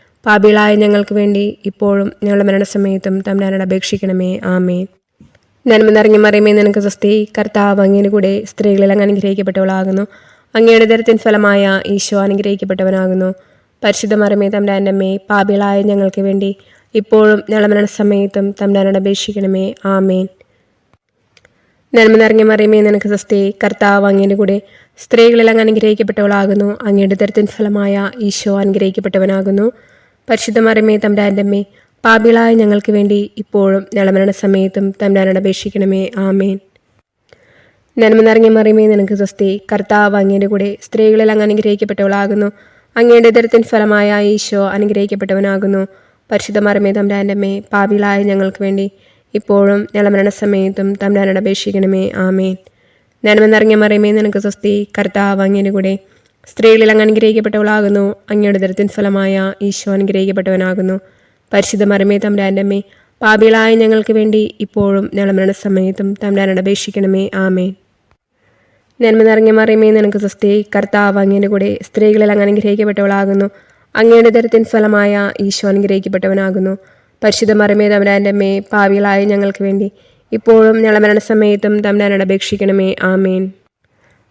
പാപികളായ ഞങ്ങൾക്ക് വേണ്ടി ഇപ്പോഴും ഞങ്ങളുടെ മരണസമയത്തും തമ്പുരാനോട് അപേക്ഷിക്കണമേ. ആമേ നന്മ നിറഞ്ഞ മറിയമേ നിനക്ക് സ്വസ്തി. കർത്താവ് അങ്ങേന് കൂടെ സ്ത്രീകളിൽ അങ്ങ് അനുഗ്രഹിക്കപ്പെട്ടവളാകുന്നു. അങ്ങയുടെ ദരത്തിൻ ഫലമായ ഈശോ അനുഗ്രഹിക്കപ്പെട്ടവനാകുന്നു. പരിശുദ്ധ മറിയമേ തമ്പുരാന്റെ പാപികളായ ഞങ്ങൾക്ക് വേണ്ടി ഇപ്പോഴും ഞങ്ങളുടെ മരണസമയത്തും തമ്പുരാനോട് അപേക്ഷിക്കണമേ. ആമേൻ. നന്മ നിറഞ്ഞ മറിയമേ നിനക്ക് സ്വസ്തി. കർത്താവ് അങ്ങയുടെ കൂടെ സ്ത്രീകളെല്ലാം അനുഗ്രഹിക്കപ്പെട്ടവളാകുന്നു. അങ്ങയുടെ ദരത്തിൻ ഫലമായ ഈശോ അനുഗ്രഹിക്കപ്പെട്ടവനാകുന്നു. പരിശുദ്ധ മറിയമേ തമ്പുരാന്റെ പാപികളായ ഞങ്ങൾക്ക് വേണ്ടി ഇപ്പോഴും ഞങ്ങളുടെ മരണസമയത്തും തമ്പുരാനോട് അപേക്ഷിക്കണമേ. ആമേൻ. നന്മ നിറഞ്ഞ മറിയമേ നിനക്ക് സ്വസ്തി. കർത്താവ് അങ്ങയുടെ കൂടെ സ്ത്രീകളിൽ അങ്ങ് അനുഗ്രഹിക്കപ്പെട്ടവളാകുന്നു. അങ്ങയുടെ ദരത്തിൻ ഫലമായ ഈശോ അനുഗ്രഹിക്കപ്പെട്ടവനാകുന്നു. പരിശുദ്ധ മറിയമേ തമ്പാന്റെമ്മേ പാപികളായ ഞങ്ങൾക്ക് വേണ്ടി ഇപ്പോഴും ഞങ്ങളുടെ മരണസമയത്തും തമ്പുരാനോട് അപേക്ഷിക്കണമേ. ആമേൻ. നന്മ നിറഞ്ഞ മറിയമേ നിനക്ക് സ്വസ്തി. കർത്താവ് അങ്ങയുടെ കൂടെ സ്ത്രീകളിൽ അങ്ങ് അനുഗ്രഹിക്കപ്പെട്ടവളാകുന്നു. അങ്ങയുടെ ദരത്തിൻ ഫലമായ ഈശോ അനുഗ്രഹിക്കപ്പെട്ടവനാകുന്നു. പരിശുദ്ധ മരമേ തമ്പുരാന്റെ പാപികളായ ഞങ്ങൾക്ക് വേണ്ടി ഇപ്പോഴും ഞങ്ങളുടെ മരണസമയത്തും തമ്പുരാനോട് അപേക്ഷിക്കണമേ. ആമേൻ. നന്മ നിറഞ്ഞ മറിയമേ നിനക്ക് സ്വസ്തി. കർത്താവ് അങ്ങയുടെ കൂടെ സ്ത്രീകളിൽ അങ്ങ് അനുഗ്രഹിക്കപ്പെട്ടവളാകുന്നു. അങ്ങയുടെ ദരത്തിൻ ഫലമായ ഈശോ അനുഗ്രഹിക്കപ്പെട്ടവനാകുന്നു. പരിശുദ്ധ മറിയമേ തമ്പുരാന്റെ അമ്മേ പാവികളായ ഞങ്ങൾക്ക് വേണ്ടി ഇപ്പോഴും ഞങ്ങളുടെ മരണസമയത്തും തമ്പുരാനോട് അപേക്ഷിക്കണമേ. ആമേൻ.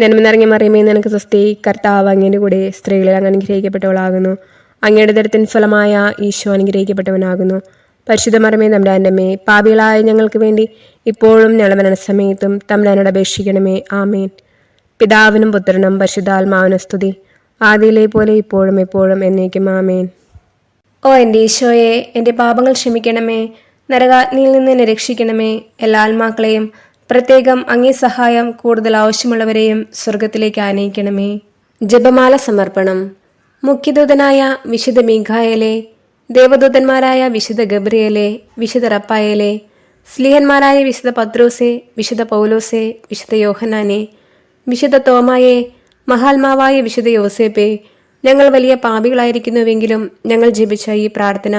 നന്മ നിറഞ്ഞ മറിയമേ നിനക്ക് സ്വസ്തി. കർത്താവ് അങ്ങയുടെ കൂടെ സ്ത്രീകളിൽ അങ്ങ് അനുഗ്രഹിക്കപ്പെട്ടവളാകുന്നു. അങ്ങയുടെ ദരത്തിൻ ഫലമായ ഈശോ അനുഗ്രഹിക്കപ്പെട്ടവനാകുന്നു. പരിശുദ്ധ മറിയമേ നമ്മുടെ അന്നമ്മേ പാപികളായ ഞങ്ങൾക്ക് വേണ്ടി ഇപ്പോഴും ഞങ്ങളുടെ മരണസമയത്തും തമ്പുരാനോട് അപേക്ഷിക്കണമേ. ആമേൻ. പിതാവിനും പുത്രനും പരിശുദ്ധാത്മാവിനും സ്തുതി. ആദിയിലെ പോലെ ഇപ്പോഴും എപ്പോഴും എന്നേക്കും ആമേൻ. ഓ എന്റെ ഈശോയെ എന്റെ പാപങ്ങൾ ക്ഷമിക്കണമേ. നരകാഗ്നിയിൽ നിന്ന് എന്നെ രക്ഷിക്കണമേ. എല്ലാ ആത്മാക്കളെയും പ്രത്യേകം അങ്ങേ സഹായം കൂടുതൽ ആവശ്യമുള്ളവരെയും സ്വർഗത്തിലേക്ക് ആനയിക്കണമേ. ജപമാല സമർപ്പണം. മുഖ്യദൂതനായ വിശുദ്ധ മീഘായലെ ദേവദൂതന്മാരായ വിശുദ്ധ ഗബ്രിയലെ വിശുദ്ധ റപ്പായലെ സ്ലീഹന്മാരായ വിശുദ്ധ പത്രോസെ വിശുദ്ധ പൗലോസെ വിശുദ്ധ യോഹനാനെ വിശുദ്ധ തോമായെ മഹാത്മാവായ വിശുദ്ധ യോസേപ്പെ ഞങ്ങൾ വലിയ പാപികളായിരിക്കുന്നുവെങ്കിലും ഞങ്ങൾ ജപിച്ച ഈ പ്രാർത്ഥന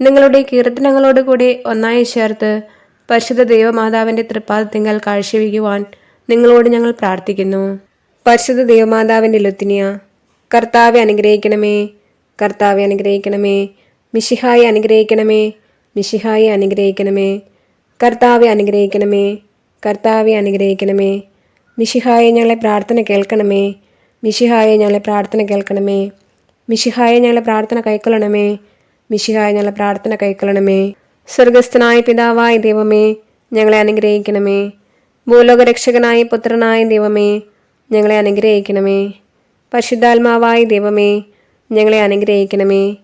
നിങ്ങളുടെ കീർത്തനങ്ങളോടുകൂടി ഒന്നായി ചേർത്ത് പരിശുദ്ധ ദൈവമാതാവിന്റെ തൃപ്പാദത്തിങ്കൽ കാഴ്ചവെക്കുവാൻ നിങ്ങളോട് ഞങ്ങൾ പ്രാർത്ഥിക്കുന്നു. പരിശുദ്ധ ദൈവമാതാവിന്റെ ലുത്തിനിയ കർത്താവെ അനുഗ്രഹിക്കണമേ കർത്താവെ അനുഗ്രഹിക്കണമേ മിഷിഹായി അനുഗ്രഹിക്കണമേ മിഷിഹായി അനുഗ്രഹിക്കണമേ കർത്താവെ അനുഗ്രഹിക്കണമേ കർത്താവെ അനുഗ്രഹിക്കണമേ മിശിഹായെ ഞങ്ങളെ പ്രാർത്ഥന കേൾക്കണമേ മിശിഹായെ ഞങ്ങളെ പ്രാർത്ഥന കേൾക്കണമേ മിശിഹായെ ഞങ്ങളെ പ്രാർത്ഥന കൈക്കൊള്ളണമേ മിശിഹായെ ഞങ്ങളെ പ്രാർത്ഥന കൈക്കൊള്ളണമേ. സ്വർഗസ്ഥനായ പിതാവായ ദൈവമേ ഞങ്ങളെ അനുഗ്രഹിക്കണമേ. ഭൂലോകരക്ഷകനായ പുത്രനായ ദൈവമേ ഞങ്ങളെ അനുഗ്രഹിക്കണമേ. പരിശുദ്ധാത്മാവായ ദൈവമേ ഞങ്ങളെ അനുഗ്രഹിക്കണമേ.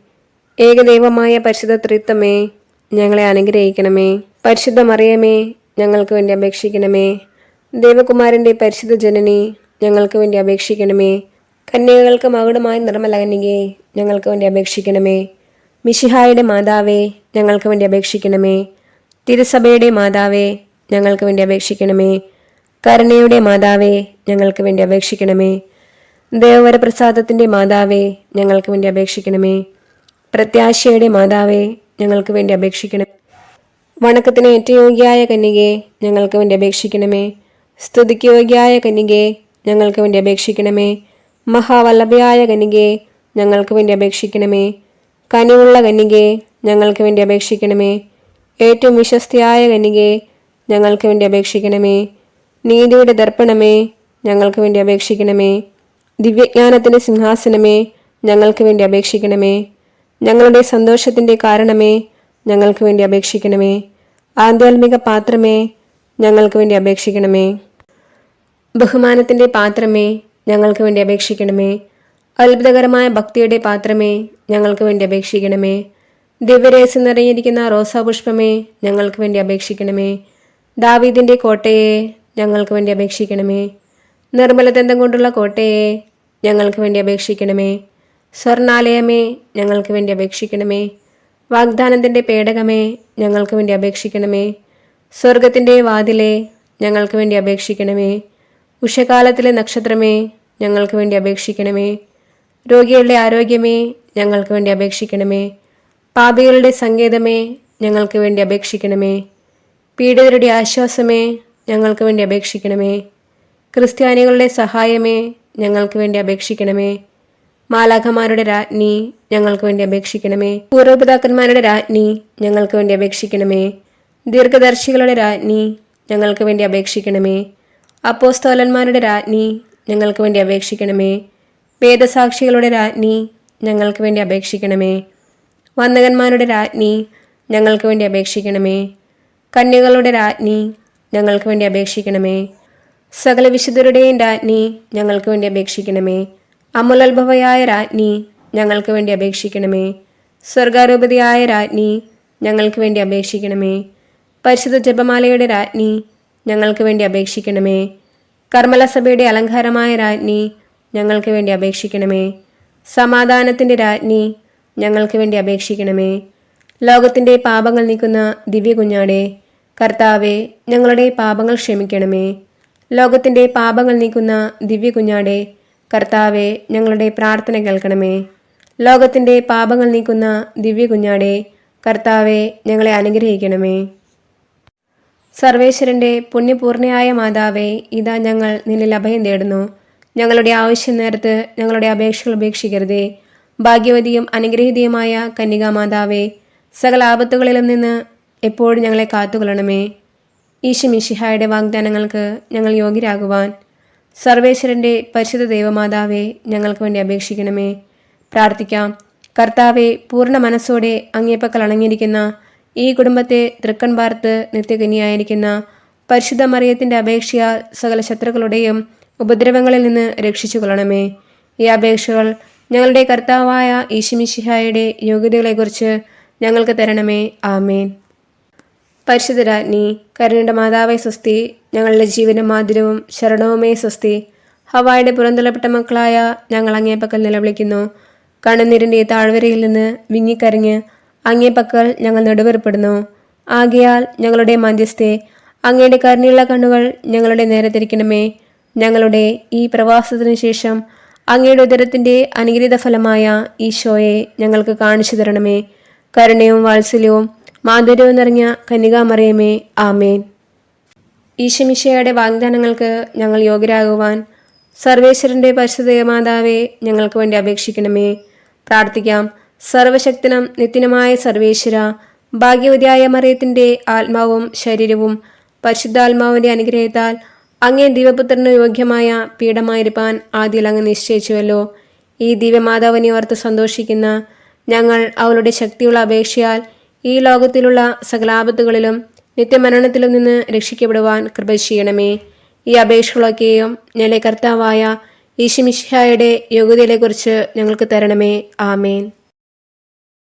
ഏകദൈവമായ പരിശുദ്ധ ത്രിത്വമേ ഞങ്ങളെ അനുഗ്രഹിക്കണമേ. പരിശുദ്ധ മറിയമേ ഞങ്ങൾക്ക് വേണ്ടി അപേക്ഷിക്കണമേ. ദേവകുമാരന്റെ പരിശുദ്ധ ജനനി ഞങ്ങൾക്ക് വേണ്ടി അപേക്ഷിക്കണമേ. കന്യകൾക്ക് മകുടമായ നിർമ്മലകനികെ ഞങ്ങൾക്ക് വേണ്ടി അപേക്ഷിക്കണമേ. മിഷിഹായുടെ മാതാവേ ഞങ്ങൾക്ക് വേണ്ടി അപേക്ഷിക്കണമേ. തിരുസഭയുടെ മാതാവേ ഞങ്ങൾക്ക് വേണ്ടി അപേക്ഷിക്കണമേ. കരുണയുടെ മാതാവേ ഞങ്ങൾക്ക് വേണ്ടി അപേക്ഷിക്കണമേ. ദേവവരപ്രസാദത്തിന്റെ മാതാവേ ഞങ്ങൾക്ക് വേണ്ടി അപേക്ഷിക്കണമേ. പ്രത്യാശയുടെ മാതാവേ ഞങ്ങൾക്ക് വേണ്ടി അപേക്ഷിക്കണമേ. വണക്കത്തിന് ഏറ്റവും യോഗ്യായ കന്യകെ ഞങ്ങൾക്ക് വേണ്ടി അപേക്ഷിക്കണമേ. സ്തുതിക്ക് യോഗ്യായ കന്യകെ ഞങ്ങൾക്ക് വേണ്ടി അപേക്ഷിക്കണമേ. മഹാവല്ലഭയായ കന്യകെ ഞങ്ങൾക്ക് വേണ്ടി അപേക്ഷിക്കണമേ. കനിവുള്ള കന്യകയെ ഞങ്ങൾക്ക് വേണ്ടി അപേക്ഷിക്കണമേ. ഏറ്റവും വിശ്വസ്തയായ കന്യകയെ ഞങ്ങൾക്ക് വേണ്ടി അപേക്ഷിക്കണമേ. നീതിയുടെ ദർപ്പണമേ ഞങ്ങൾക്ക് വേണ്ടി അപേക്ഷിക്കണമേ. ദിവ്യജ്ഞാനത്തിന്റെ സിംഹാസനമേ ഞങ്ങൾക്ക് വേണ്ടി അപേക്ഷിക്കണമേ. ഞങ്ങളുടെ സന്തോഷത്തിന്റെ കാരണമേ ഞങ്ങൾക്ക് വേണ്ടി അപേക്ഷിക്കണമേ. ആധ്യാത്മിക പാത്രമേ ഞങ്ങൾക്ക് വേണ്ടി അപേക്ഷിക്കണമേ. ബഹുമാനത്തിന്റെ പാത്രമേ ഞങ്ങൾക്ക് വേണ്ടി അപേക്ഷിക്കണമേ. അത്ഭുതകരമായ ഭക്തിയുടെ പാത്രമേ ഞങ്ങൾക്ക് വേണ്ടി അപേക്ഷിക്കണമേ. ദിവ്യരേസ് നിറഞ്ഞിരിക്കുന്ന റോസാപുഷ്പമേ ഞങ്ങൾക്ക് വേണ്ടി അപേക്ഷിക്കണമേ. ദാവീദിന്റെ കോട്ടയെ ഞങ്ങൾക്ക് വേണ്ടി അപേക്ഷിക്കണമേ. നിർമ്മലദന്തം കൊണ്ടുള്ള കോട്ടയെ ഞങ്ങൾക്ക് വേണ്ടി അപേക്ഷിക്കണമേ. സ്വർണാലയമേ ഞങ്ങൾക്ക് വേണ്ടി അപേക്ഷിക്കണമേ. വാഗ്ദാനത്തിന്റെ പേടകമേ ഞങ്ങൾക്ക് വേണ്ടി അപേക്ഷിക്കണമേ. സ്വർഗത്തിന്റെ വാതിലെ ഞങ്ങൾക്ക് വേണ്ടി അപേക്ഷിക്കണമേ. ഉഷകാലത്തിലെ നക്ഷത്രമേ ഞങ്ങൾക്ക് വേണ്ടി അപേക്ഷിക്കണമേ. രോഗികളുടെ ആരോഗ്യമേ ഞങ്ങൾക്ക് വേണ്ടി അപേക്ഷിക്കണമേ. പാപികളുടെ സങ്കേതമേ ഞങ്ങൾക്ക് വേണ്ടി അപേക്ഷിക്കണമേ. പീഡിതരുടെ ആശ്വാസമേ ഞങ്ങൾക്ക് വേണ്ടി അപേക്ഷിക്കണമേ. ക്രിസ്ത്യാനികളുടെ സഹായമേ ഞങ്ങൾക്ക് വേണ്ടി അപേക്ഷിക്കണമേ. മാലാഖമാരുടെ രാജ്ഞി ഞങ്ങൾക്ക് വേണ്ടി അപേക്ഷിക്കണമേ. പൂർവപിതാക്കന്മാരുടെ രാജ്ഞി ഞങ്ങൾക്ക് വേണ്ടി അപേക്ഷിക്കണമേ. ദീർഘദർശികളുടെ രാജ്ഞി ഞങ്ങൾക്ക് വേണ്ടി അപേക്ഷിക്കണമേ. അപ്പോസ്തോലന്മാരുടെ രാജ്ഞി ഞങ്ങൾക്ക് വേണ്ടി അപേക്ഷിക്കണമേ. വേദസാക്ഷികളുടെ രാജ്ഞി ഞങ്ങൾക്ക് വേണ്ടി അപേക്ഷിക്കണമേ. വന്ദകന്മാരുടെ രാജ്ഞി ഞങ്ങൾക്ക് വേണ്ടി അപേക്ഷിക്കണമേ. കന്യകളുടെ രാജ്ഞി ഞങ്ങൾക്ക് വേണ്ടി അപേക്ഷിക്കണമേ. സകല വിശുദ്ധരുടെയും രാജ്ഞി ഞങ്ങൾക്ക് വേണ്ടി അപേക്ഷിക്കണമേ. അമുലത്ഭവയായ രാജ്ഞി ഞങ്ങൾക്ക് വേണ്ടി അപേക്ഷിക്കണമേ. സ്വർഗാരൂപതിയായ രാജ്ഞി ഞങ്ങൾക്ക് വേണ്ടി അപേക്ഷിക്കണമേ. പരിശുദ്ധ ജപമാലയുടെ രാജ്ഞി ഞങ്ങൾക്ക് വേണ്ടി അപേക്ഷിക്കണമേ. കർമ്മലസഭയുടെ അലങ്കാരമായ രാജ്ഞി ഞങ്ങൾക്ക് വേണ്ടി അപേക്ഷിക്കണമേ. സമാധാനത്തിന്റെ രാജ്ഞി ഞങ്ങൾക്ക് വേണ്ടി അപേക്ഷിക്കണമേ. ലോകത്തിന്റെ പാപങ്ങൾ നീക്കുന്ന ദിവ്യ കുഞ്ഞാടെ കർത്താവെ ഞങ്ങളുടെ പാപങ്ങൾ ക്ഷമിക്കണമേ. ലോകത്തിന്റെ പാപങ്ങൾ നീക്കുന്ന ദിവ്യ കുഞ്ഞാടെ കർത്താവെ ഞങ്ങളുടെ പ്രാർത്ഥന കേൾക്കണമേ. ലോകത്തിന്റെ പാപങ്ങൾ നീക്കുന്ന ദിവ്യ കുഞ്ഞാടെ കർത്താവെ ഞങ്ങളെ അനുഗ്രഹിക്കണമേ. സർവേശ്വരന്റെ പുണ്യപൂർണയായ മാതാവേ ഇതാ ഞങ്ങൾ നിന്നിൽ അഭയം തേടുന്നു. ഞങ്ങളുടെ ആവശ്യം നേരത്ത് ഞങ്ങളുടെ അപേക്ഷകൾ ഉപേക്ഷിക്കരുതേ. ഭാഗ്യവതിയും അനുഗ്രഹീതയുമായ കന്യകാമാതാവേ സകല ആപത്തുകളിലും നിന്ന് എപ്പോഴും ഞങ്ങളെ കാത്തുകൊള്ളണമേ. ഈശമിഷിഹായുടെ വാഗ്ദാനങ്ങൾക്ക് ഞങ്ങൾ യോഗ്യരാകുവാൻ സർവേശ്വരന്റെ പരിശുദ്ധ ദൈവമാതാവേ ഞങ്ങൾക്ക് വേണ്ടി അപേക്ഷിക്കണമേ. പ്രാർത്ഥിക്കാം. കർത്താവെ പൂർണ മനസ്സോടെ അങ്ങേപ്പക്കൽ അണങ്ങിയിരിക്കുന്ന ഈ കുടുംബത്തെ തൃക്കൺ പാർത്ത് നിത്യകന്യായിരിക്കുന്ന പരിശുദ്ധ മറിയത്തിന്റെ അപേക്ഷയാൽ സകല ശത്രുക്കളുടെയും ഉപദ്രവങ്ങളിൽ നിന്ന് രക്ഷിച്ചു കൊള്ളണമേ. ഈ അപേക്ഷകൾ ഞങ്ങളുടെ കർത്താവായ ഈശിമിഷിഹായുടെ യോഗ്യതകളെക്കുറിച്ച് ഞങ്ങൾക്ക് തരണമേ. ആമേൻ. പരിശുദ്ധരാജ്ഞി കരുണയുടെ മാതാവേ സ്വസ്തി ഞങ്ങളുടെ ജീവനും മാതിരവും ശരണവുമേ സ്വസ്തി. ഹവായുടെ പുറന്തള്ളപ്പെട്ട മക്കളായ ഞങ്ങൾ അങ്ങേപ്പക്കൽ നിലവിളിക്കുന്നു. കണ്ണുനീരിന്റെ താഴ്വരയിൽ നിന്ന് വിങ്ങിക്കരഞ്ഞ് അങ്ങേപ്പക്കൽ ഞങ്ങൾ നെടുവേർപ്പെടുന്നു ആകയാൽ ഞങ്ങളുടെ മധ്യസ്ഥേ അങ്ങയുടെ കരുണയുള്ള കണ്ണുകൾ ഞങ്ങളുടെ നേരെ തിരിക്കണമേ. ഞങ്ങളുടെ ഈ പ്രവാസത്തിനു ശേഷം അങ്ങയുടെ ഉദരത്തിന്റെ അനുഗ്രഹിത ഫലമായ ഈശോയെ ഞങ്ങൾക്ക് കാണിച്ചു തരണമേ. കരുണയും വാത്സല്യവും മാധുര്യവും നിറഞ്ഞ കന്യകാമറിയമേ. ആമേൻ. ഈശമിഷയുടെ വാഗ്ദാനങ്ങൾക്ക് ഞങ്ങൾ യോഗ്യരാകുവാൻ സർവേശ്വരന്റെ പരിശുദ്ധ മാതാവെ ഞങ്ങൾക്ക് വേണ്ടി അപേക്ഷിക്കണമേ. പ്രാർത്ഥിക്കാം. സർവശക്തനും നിത്യനുമായ സർവേശ്വര ഭാഗ്യവതിയായ മറിയത്തിന്റെ ആത്മാവും ശരീരവും പരിശുദ്ധാത്മാവിന്റെ അനുഗ്രഹത്താൽ അങ്ങേ ദിവപുത്രന് യോഗ്യമായ പീഠമായിരിക്കാൻ ആദ്യം അങ്ങ് നിശ്ചയിച്ചുവല്ലോ. ഈ ദിവ്യമാതാവിനെ ഓർത്ത് സന്തോഷിക്കുന്ന ഞങ്ങൾ അവളുടെ ശക്തിയുള്ള അപേക്ഷയാൽ ഈ ലോകത്തിലുള്ള സകലാപത്തുകളിലും നിത്യമരണത്തിലും നിന്ന് രക്ഷിക്കപ്പെടുവാൻ കൃപ ചെയ്യണമേ. ഈ അപേക്ഷകളൊക്കെയും ഞങ്ങളെ കർത്താവായ ഈശിമിഷിഹായുടെ യോഗ്യതയെക്കുറിച്ച് ഞങ്ങൾക്ക് തരണമേ. ആമേൻ.